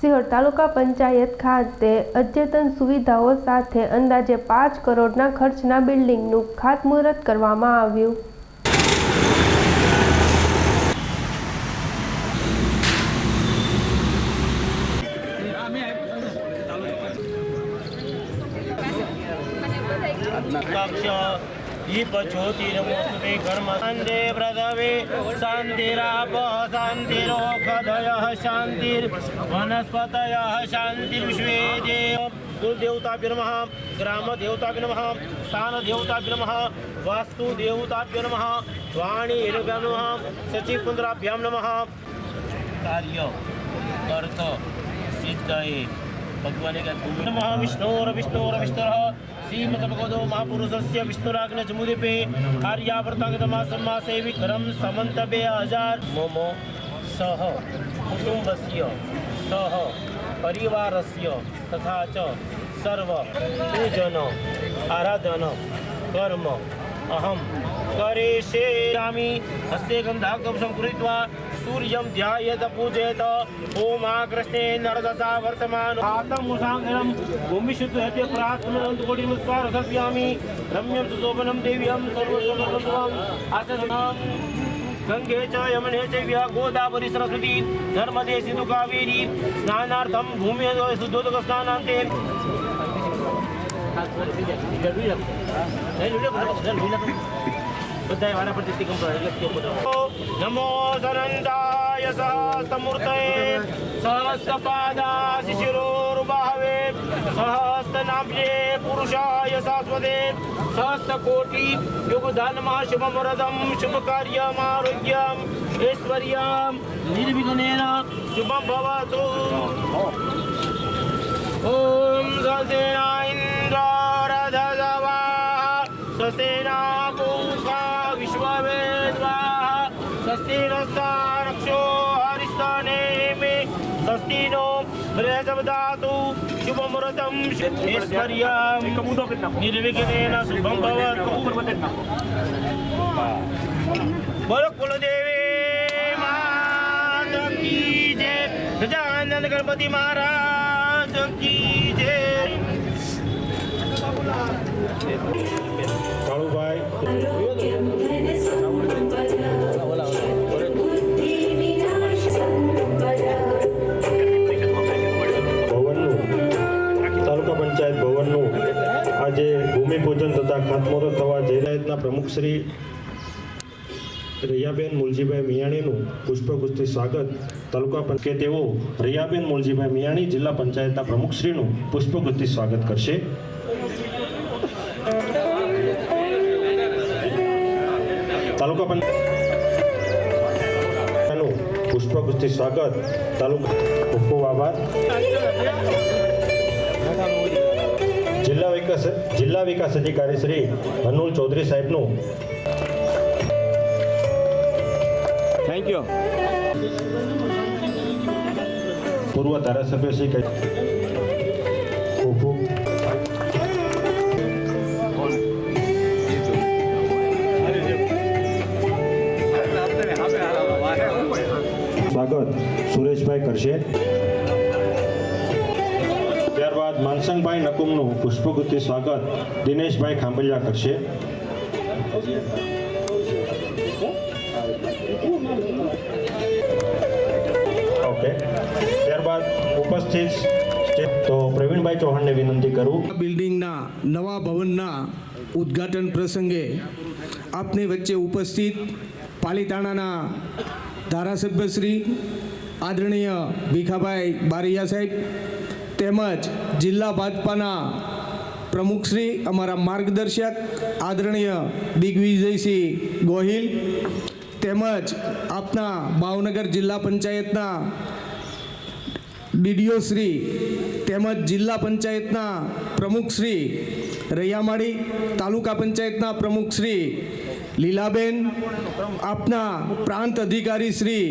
સિહોર તાલુકા પંચાયત ખાતે અદ્યતન સુવિધાઓ સાથે અંદાજે પાંચ કરોડના ખર્ચના બિલ્ડિંગનું ખાતમુહૂર્ત કરવામાં આવ્યું. કર્મ શાંતિ પૃથ્વી શાંતિરાપ શાંતિરોખદય શાંતિર વનસ્પતય, શાંતિ વિશ્વે દેવ. કુલદેવતાભ્ય નમઃ ગ્રામ દેવતાભ્ય નમઃ સ્થાન દેવતાભ્ય નમઃ વાસ્તુ દેવતાભ્ય નમઃ વાણી હિરભ્યામ નમઃ સચિવ કુંદ્રાભ્યામ નમઃ महापुरुषस्य અર્થ સિદ્ધયે ભગવાને નમઃ વિષ્ણોર मम વિષ્ણુર कुटुम्बस्य મહાપુરુષસ્ય परिवारस्य तथा च સમંત બે હજાર મમ સહ કુટુંબસ્ય સહ પરિવારસ્ય તથા ચ સર્વ પૂજન આરાધન કર્મ અહમ કરેશેયામિ હસ્તે ગંધાકંસં કૃત્વા સૂર્યં ધ્યાયેત પૂજેત ઓમ આકૃષ્ણે નરદસા વર્તમાન આતમ મુસાંગરમ ભૂમિશુદ્ધ હતે પ્રાર્થનંત કોટિ નમસ્કાર સત્યામિ રમ્યં સુશોભનમ દેવ્યમ સર્વસર્વસ્વમ આસનમ ગંગે ચ યમને ચૈવ્ય ગોદાવરી સરસ્વતી નર્મદે સિંધુ કાવેરી સ્નાનાર્થમ ભૂમિ શુદ્ધોદક સ્નાનાંતે બધા વારા પર જેટલી કંપની નમો સનંદાય સહસ્તમૂર્તય સહસ્તપાદા શિશિરોર્ભાવે સહસ્તનાભ્યે પુરુષાય શાશ્વતે સહસ્તકોટિ યુગધનમાં શુભમરદમ શુભકાર્યમ આરોગ્યમ ઐશ્વર્યમ, નિર્વિઘ્નેન શુભમ ભવતુ ઓમ સસેના ઇન્દ્ર રધવા સસેના बृहस्पदातु शुभमुहूर्तं ऐश्वर्यं निर्विघ्नेन शुभं भवतु બોલો કુલદેવી માત કી જય ગજાનંદ ગણપતિ મહારાજ કી જય કાળુભાઈ ભૂમિપૂજન ખાતમુહૂર્ત થવા જઈ પ્રમુખ શ્રી રૈયાબેન મુલજીભાઈ મિયાણીનું પુષ્પગુસ્તી સ્વાગત તાલુકા કે તેઓ રૈયાબેન મુલજીભાઈ મિયાણી જિલ્લા પંચાયતના પ્રમુખશ્રીનું પુષ્પગુસ્તી સ્વાગત કરશે. તાલુકા પંચાયતનું પુષ્પગુસ્તી સ્વાગત તાલુકા ખૂબ ખૂબ આભાર. જિલ્લા વિકાસ જિલ્લા વિકાસ અધિકારી શ્રી અનુલ ચૌધરી સાહેબનું. થેન્ક યુ પૂર્વ ધારાસભ્ય શ્રી સ્વાગત સુરેશભાઈ કરશે. માનસંગભાઈ નકુમનું પુષ્પગુત્તી સ્વાગત. દિનેશભાઈ ખાંભલિયા કરશે. ઓકે. ત્યારબાદ ઉપસ્થિત તો પ્રવીણભાઈ ચૌહાણને વિનંતી કરું. બિલ્ડિંગના નવા ભવનના ઉદ્ઘાટન પ્રસંગે આપની વચ્ચે ઉપસ્થિત પાલીતાણાના ધારાસભ્યશ્રી આદરણીય ભીખાભાઈ બારૈયા સાહેબ તેમજ જિલ્લા ભાજપાના પ્રમુખશ્રી અમારા માર્ગદર્શક આદરણીય દિગ્વિજયસિંહ ગોહિલ તેમજ આપના ભાવનગર જિલ્લા પંચાયતના ડીડીઓ શ્રી તેમજ જિલ્લા પંચાયતના પ્રમુખશ્રી રૈયામાળી, તાલુકા પંચાયતના પ્રમુખશ્રી લીલાબેન, આપના પ્રાંત અધિકારી શ્રી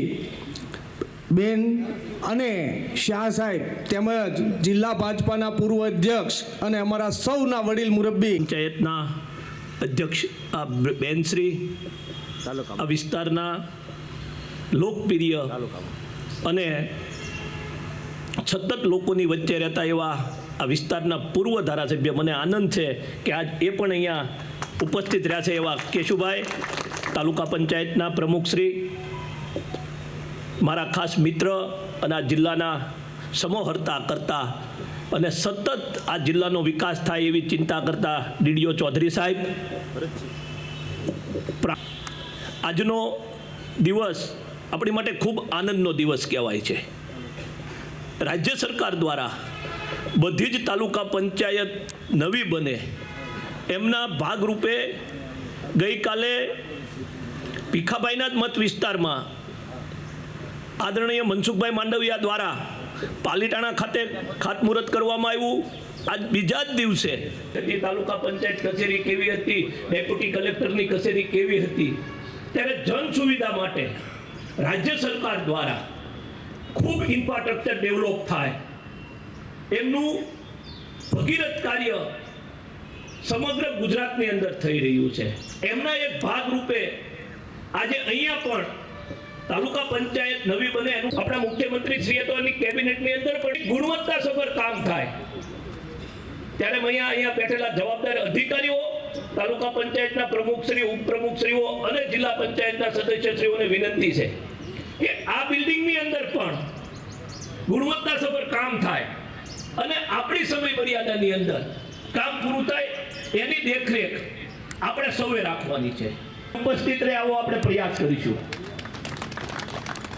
બેન અને શાહ સાહેબ તેમજ જિલ્લા ભાજપાના પૂર્વ અધ્યક્ષ અને અમારા સૌના વડીલ મુરબ્બી. પંચાયતના અધ્યક્ષ આ બેનશ્રી આ વિસ્તારના લોકપ્રિય અને સતત લોકોની વચ્ચે રહેતા એવા આ વિસ્તારના પૂર્વ ધારાસભ્ય. મને આનંદ છે કે આજ એ પણ અહીંયા ઉપસ્થિત રહ્યા છે એવા કેશુભાઈ, તાલુકા પંચાયતના પ્રમુખશ્રી મારા ખાસ મિત્ર અને આ જિલ્લાના સમોહર્તા કરતા અને સતત આ જિલ્લાનો વિકાસ થાય એવી ચિંતા કરતા ડીડીઓ ચૌધરી સાહેબ. આજનો દિવસ આપણી માટે ખૂબ આનંદનો દિવસ કહેવાય છે. રાજ્ય સરકાર દ્વારા બધી જ તાલુકા પંચાયત નવી બને. એમના ભાગરૂપે ગઈકાલે ભીખાભાઈના જ મત વિસ્તારમાં આદરણીય મનસુખભાઈ માંડવિયા દ્વારા પાલીટાણા ખાતે ખાતમુહૂર્ત કરવામાં આવ્યું. આજ બીજા જ દિવસે હતી તાલુકા પંચાયત કચેરી કેવી હતી, ડેપ્યુટી કલેક્ટરની કચેરી કેવી હતી? ત્યારે જન સુવિધા માટે રાજ્ય સરકાર દ્વારા ખૂબ ઇન્ફ્રાસ્ટ્રક્ચર ડેવલપ થાય. એમનું ભગીરથ કાર્ય સમગ્ર ગુજરાતની અંદર થઈ રહ્યું છે. એમના એક ભાગ રૂપે આજે અહીંયા પણ તાલુકા પંચાયત નવી બને એનું આપણા મુખ્યમંત્રી શ્રીએ તો એની કેબિનેટની અંદર પણ ગુણવત્તાસભર કામ થાય. ત્યારે અહીંયા અહીંયા બેઠેલા જવાબદાર અધિકારીઓ, તાલુકા પંચાયતના પ્રમુખશ્રી, ઉપપ્રમુખશ્રીઓ અને જિલ્લા પંચાયતના સદસ્યશ્રીઓને વિનંતી છે કે આ બિલ્ડિંગની અંદર પણ ગુણવત્તાસભર કામ થાય અને આપણી સમય મર્યાદાની અંદર કામ પૂરું થાય એની દેખરેખ આપણે સૌએ રાખવાની છે. ઉપસ્થિત રહે આવો આપણે પ્રયાસ કરીશું.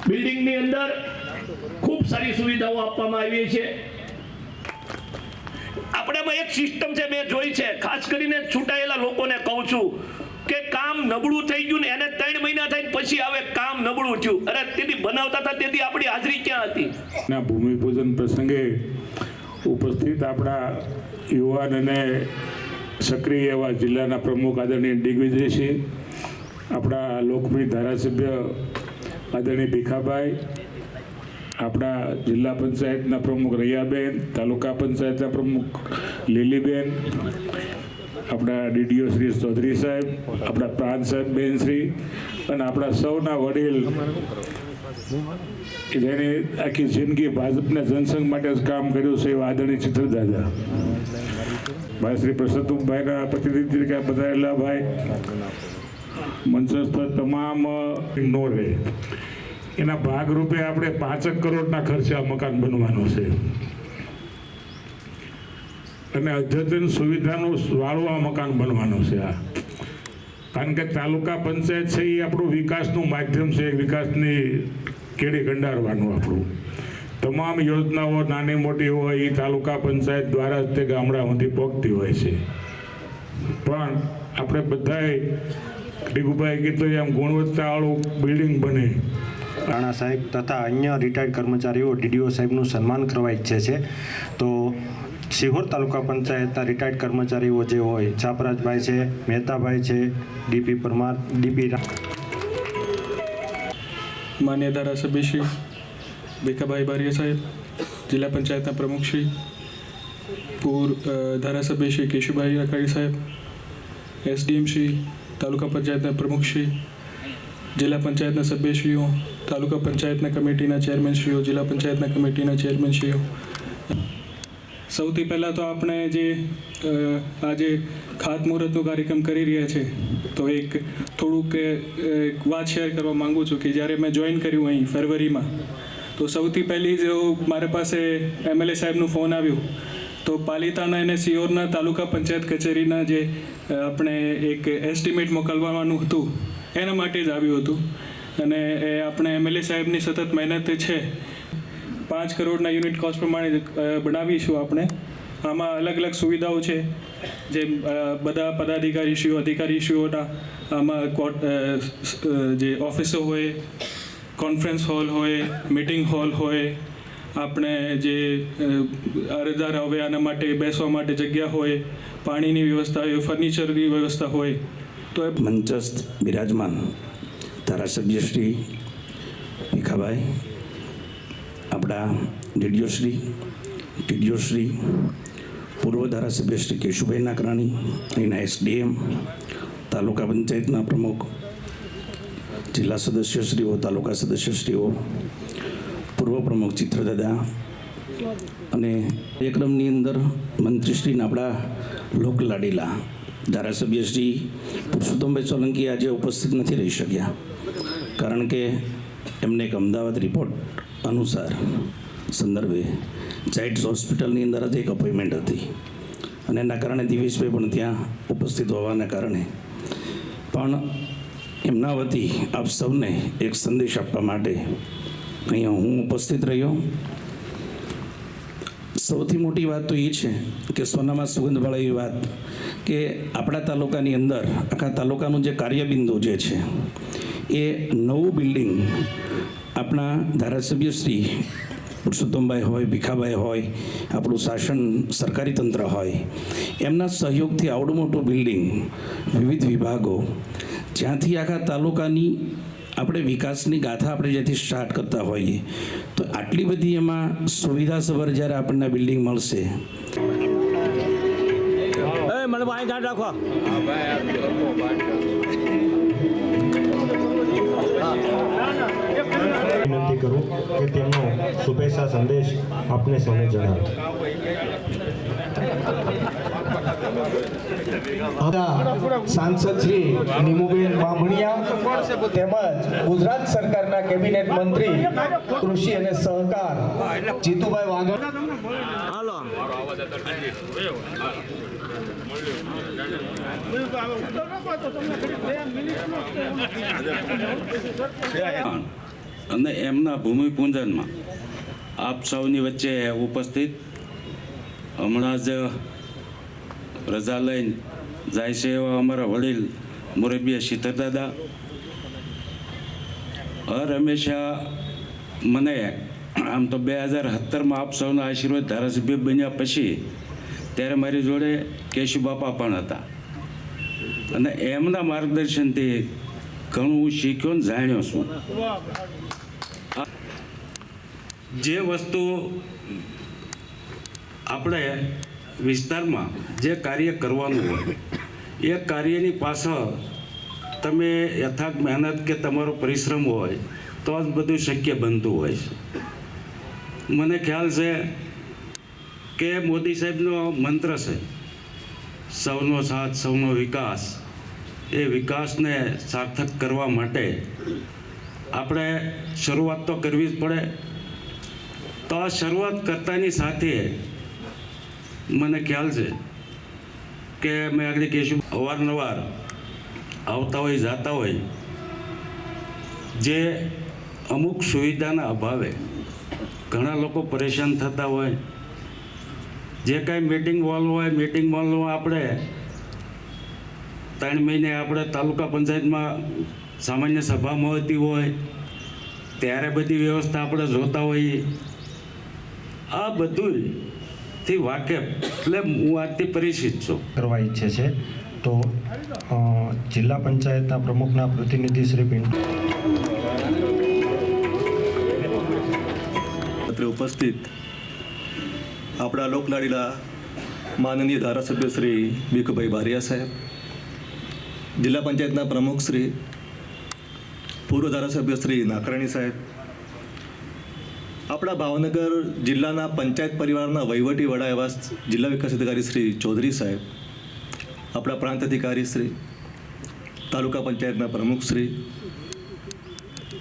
બિલ્ડિંગની અંદર ખૂબ સારી સુવિધાઓ આપવામાં આવી છે. આપણામાં એક સિસ્ટમ છે મેં જોઈ છે. ખાસ કરીને છૂટાયેલા લોકોને કહું છું કે કામ નબળું થઈ ગયું ને એને ત્રણ મહિના થઈને પછી આવે કામ નબળું થયું. અરે તેથી બનાવતા હતા તેથી આપણી હાજરી ક્યાં હતી? ના, ભૂમિપૂજન પ્રસંગે ઉપસ્થિત આપણા યુવાન અને સક્રિય એવા જિલ્લાના પ્રમુખ આદરણીય દિગ્વિજયસિંહ આપણા લોકપ્રિય ધારાસભ્ય આદરણીય ભીખાભાઈ, આપણા જિલ્લા પંચાયતના પ્રમુખ રૈયાબેન, તાલુકા પંચાયતના પ્રમુખ લીલીબેન, આપણા ડીડીઓ શ્રી ચૌધરી સાહેબ, આપણા પ્રાંત સાહેબ બેન શ્રી અને આપણા સૌના વડીલ જેને આખી જિંદગી ભાજપના જનસંઘ માટે કામ કર્યું છે એવા આદરણીય ચિત્રદાદા. ભાઈ શ્રી પ્રસન્નભાઈના પ્રતિનિધિ તરીકે બધાયેલા ભાઈ મંચસ્થ તમામ નો રહે એના ભાગરૂપે આપણે પાંચક કરોડના ખર્ચે આ મકાન બનવાનું છે. અને અદ્યતન સુવિધાનું વાળું આ મકાન બનવાનું છે આ. કારણ કે તાલુકા પંચાયત છે એ આપણું વિકાસનું માધ્યમ છે, વિકાસની કેડી ગંડારવાનું આપણું. તમામ યોજનાઓ નાની મોટી હોય એ તાલુકા પંચાયત દ્વારા જ તે ગામડામાંથી પહોંચતી હોય છે. પણ આપણે બધાએ ડીગુભાઈ કીધું એમ ગુણવત્તાવાળું બિલ્ડિંગ બને. રાણા સાહેબ તથા અન્ય રિટાયર્ડ કર્મચારીઓ ડીડીઓ સાહેબનું સન્માન કરવા ઈચ્છે છે. તો સિહોર તાલુકા પંચાયતના રિટાયર્ડ કર્મચારીઓ જે હોય છાપરાજભાઈ છે મહેતાભાઈ છે ડીપી પરમાર ડીપી માન્ય ધારાસભ્ય શ્રી ભીખાભાઈ બારિયા સાહેબ જિલ્લા પંચાયતના પ્રમુખ શ્રી પૂર ધારાસભ્ય શ્રી કેશુભાઈ રખાડી સાહેબ એસડીએમ શ્રી તાલુકા પંચાયતના પ્રમુખ શ્રી, જિલ્લા પંચાયતના સભ્યશ્રીઓ, તાલુકા પંચાયતના કમિટીના ચેરમેનશ્રીઓ, જિલ્લા પંચાયતના કમિટીના ચેરમેનશ્રીઓ. સૌથી પહેલાં તો આપણે જે આજે ખાતમુહૂર્તનો કાર્યક્રમ કરી રહ્યા છે, તો એક થોડુંક એક વાત શેર કરવા માંગુ છું કે જ્યારે મેં જોઈન કર્યું અહીં ફરવરીમાં, તો સૌથી પહેલી જો મારા પાસે એમએલએ સાહેબનું ફોન આવ્યું તો પાલિતાણા અને સિયોરના તાલુકા પંચાયત કચેરીના જે આપણે એક એસ્ટિમેટ મોકલવાનું હતું, એના માટે જ આવ્યું હતું. અને એ આપણે એમએલએ સાહેબની સતત મહેનત છે, પાંચ કરોડના યુનિટ કોસ્ટ પ્રમાણે બનાવીશું આપણે. આમાં અલગ અલગ સુવિધાઓ છે, જેમ બધા પદાધિકારીશ્રીઓ અધિકારીશ્રીઓના આમાં જે ઓફિસો હોય, કોન્ફરન્સ હોલ હોય, મિટિંગ હોલ હોય આપણે જે અરજદાર હવે આના માટે બેસવા માટે જગ્યા હોય, પાણીની વ્યવસ્થા હોય, ફર્નિચરની વ્યવસ્થા હોય, તો એ મંચસ્થ બિરાજમાન ધારાસભ્ય શ્રી ભીખાભાઈ, આપણા ડીડીઓશ્રી ટીડીઓશ્રી પૂર્વ ધારાસભ્ય શ્રી કેશુભાઈ નાકરાણી અહીંના એસડીએમ, તાલુકા પંચાયતના પ્રમુખ, જિલ્લા સદસ્યશ્રીઓ તાલુકા સદસ્યશ્રીઓ પૂર્વ પ્રમુખ ચિત્રદાદા અને કાર્યક્રમની અંદર મંત્રીશ્રીના આપણા લોકલાડીલા ધારાસભ્ય શ્રી પુરુષોત્તમભાઈ સોલંકી આજે ઉપસ્થિત નથી રહી શક્યા. કારણ કે એમને એક અમદાવાદ રિપોર્ટ અનુસાર સંદર્ભે જાઇટ્સ હોસ્પિટલની અંદર જ એક અપોઇન્ટમેન્ટ હતી. અને એના કારણે દિવેશભાઈ પણ ત્યાં ઉપસ્થિત હોવાના કારણે. પણ એમના વતી આપ સૌને એક સંદેશ આપવા માટે અહીંયા હું ઉપસ્થિત રહ્યો. સૌથી મોટી વાત તો એ છે કે સોનામાં સુગંધવાળા એવી વાત કે આપણા તાલુકાની અંદર, આખા તાલુકાનું જે કાર્યબિંદુ જે છે, એ નવું બિલ્ડિંગ આપણા ધારાસભ્ય શ્રી પુરુષોત્તમભાઈ હોય, ભીખાભાઈ હોય, આપણું શાસન સરકારી તંત્ર હોય, એમના સહયોગથી આવડું મોટું બિલ્ડિંગ વિવિધ વિભાગો, જ્યાંથી આખા તાલુકાની આપણે વિકાસની ગાથા આપણે જ્યાંથી સ્ટાર્ટ કરતા હોઈએ તો આટલી બધી એમાં સુવિધાસભર જ્યારે આપણને બિલ્ડિંગ મળશે. એ મને અહીં ધ્યાન રાખો વિનંતી કરું કે તેમનો શુભેચ્છા સંદેશ આપને સૌને જણાવે. સાંસદ શ્રી નીમુબેન બામણિયા તેમજ ગુજરાત સરકારના કેબિનેટ મંત્રી કૃષિ અને સહકાર જીતુભાઈ વાઘણ. અને એમના ભૂમિપૂજનમાં આપ સૌની વચ્ચે ઉપસ્થિત હમણાં જ રજા લઈને જાય છે એવા અમારા વડીલ મોરબીએ શીતર દાદા હર હંમેશા મને આમ તો બે હજાર સત્તરમાં આપ સૌના આશીર્વાદ ધારાસભ્ય બન્યા પછી ત્યારે મારી જોડે કેશુબાપા પણ હતા. અને એમના માર્ગદર્શનથી ઘણું હું શીખ્યો ને જાણ્યો છું. જે વસ્તુ આપણે વિસ્તારમાં જે કાર્ય કરવાનું હોય, એ કાર્યની પાછળ તમે યથાર્થ મહેનત કે તમારો પરિશ્રમ હોય, તો જ બધું શક્ય બનતું હોય છે. મને ખ્યાલ છે કે મોદી સાહેબનો મંત્ર છે, સૌનો સાથ, સૌનો વિકાસ. એ વિકાસને સાર્થક કરવા માટે આપણે શરૂઆત તો કરવી જ પડે. તો આ શરૂઆત કરતાની સાથે મને ખ્યાલ છે કે મેં આગળ કહીશું, અવારનવાર આવતા હોય, જાતા હોય, જે અમુક સુવિધાના અભાવે ઘણા લોકો પરેશાન થતા હોય. જે કાંઈ મીટિંગ હોલ હોય મીટિંગ હોલમાં આપણે ત્રણ મહિને આપણે તાલુકા પંચાયતમાં સામાન્ય સભા મળતી હોય, ત્યારે બધી વ્યવસ્થા આપણે જોતા હોઈએ. આ બધું થી વાકેફ, એટલે હું આજથી પરિચિત છું. કરવા ઈચ્છે છે. તો જિલ્લા પંચાયતના પ્રમુખના પ્રતિનિધિ શ્રી પિંટુ ઉપસ્થિત આપણા લોકલાડીલા માનનીય ધારાસભ્ય શ્રી ભીખુભાઈ બારિયા સાહેબ, જિલ્લા પંચાયતના પ્રમુખ શ્રી પૂર્વ ધારાસભ્ય શ્રી નાકરાણી સાહેબ, આપણા ભાવનગર જિલ્લાના પંચાયત પરિવારના વહીવટી વડા એવા જિલ્લા વિકાસ અધિકારી શ્રી ચૌધરી સાહેબ આપણા પ્રાંત અધિકારી શ્રી, તાલુકા પંચાયતના પ્રમુખ શ્રી,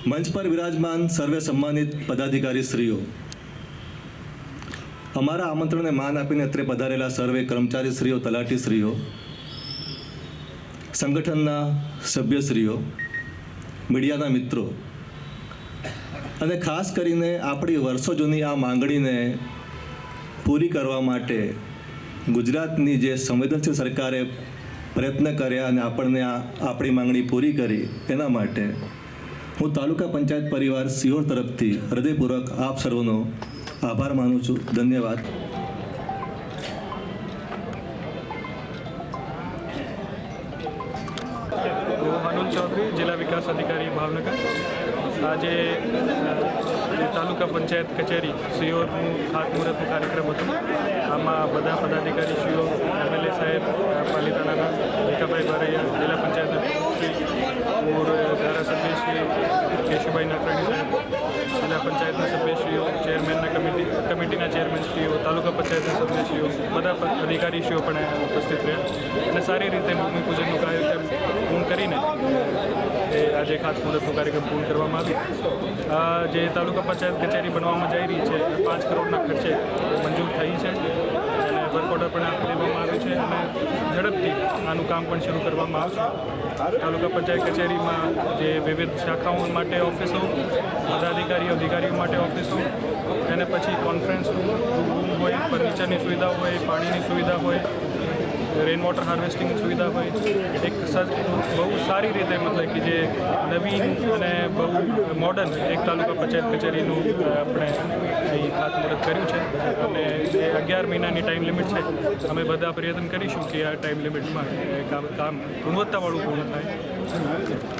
મંચ પર વિરાજમાન સર્વે સન્માનિત પદાધિકારી શ્રીઓ, અમારા આમંત્રણને માન આપીને અત્રે પધારેલા સર્વે કર્મચારી શ્રીઓ, તલાટી શ્રીઓ, સંગઠનના સભ્યશ્રીઓ મીડિયાના મિત્રો અને ખાસ કરીને આપણી વર્ષો જૂની આ માંગણીને પૂરી કરવા માટે ગુજરાતની જે સંવેદનશીલ સરકારે પ્રયત્ન કર્યા અને આપણને આ આપણી માંગણી પૂરી કરી તેના માટે હું તાલુકા પંચાયત પરિવાર સિહોર તરફથી હૃદયપૂર્વક આપ સર્વનો આભાર માનું છું. ધન્યવાદ. ચૌધરી, જિલ્લા વિકાસ અધિકારી, ભાવનગર. આજે તાલુકા પંચાયત કચેરી સિયોરનું ખાતમુહૂર્તનું કાર્યક્રમ હતું. આમાં બધા પદાધિકારીશ્રીઓ, એમએલએ સાહેબ, પાલિતાણાના ભીખાભાઈ બારૈયા જિલ્લા પંચાયતના ધારાસભ્ય શ્રી કેશુભાઈ નાકરાણી સાહેબ, જિલ્લા પંચાયતના કમિટીના ચેરમેનશ્રીઓ તાલુકા પંચાયતના સભ્યશ્રીઓ, બધા અધિકારીશ્રીઓ પણ ઉપસ્થિત રહ્યા. અને સારી રીતે ભૂમિપૂજનનું કાર્યક્રમ પૂર્ણ કરીને એ આજે ખાતમુહૂર્તનો કાર્યક્રમ પૂર્ણ કરવામાં આવ્યો. જે તાલુકા પંચાયત કચેરી બનવામાં જઈ રહી છે પાંચ કરોડના ખર્ચે મંજૂર થઈ છે. અને વર્ક પણ આપી દેવામાં આવ્યું છે અને ઝડપથી આનું કામ પણ શરૂ કરવામાં આવશે. તાલુકા પંચાયત કચેરીમાં જે વિવિધ શાખાઓ માટે ઓફિસો પદાધિકારી અધિકારીઓ માટે ઓફિસો, અને પછી કોન્ફરન્સ રૂમ હોય ફર્નિચરની સુવિધા હોય, પાણીની સુવિધા હોય રેન વોટર હાર્વેસ્ટિંગની સુવિધા હોય. એક બહુ સારી રીતે મતલબ કે જે નવીન અને બહુ મોડર્ન એક તાલુકા પંચાયત કચેરીનું આપણે ખાતમુહૂર્ત કર્યું છે. અને જે અગિયાર મહિનાની ટાઈમ લિમિટ છે. અમે બધા પ્રયત્ન કરીશું કે આ ટાઈમ લિમિટમાં કામ કામ ગુણવત્તાવાળું પૂર્ણ થાય.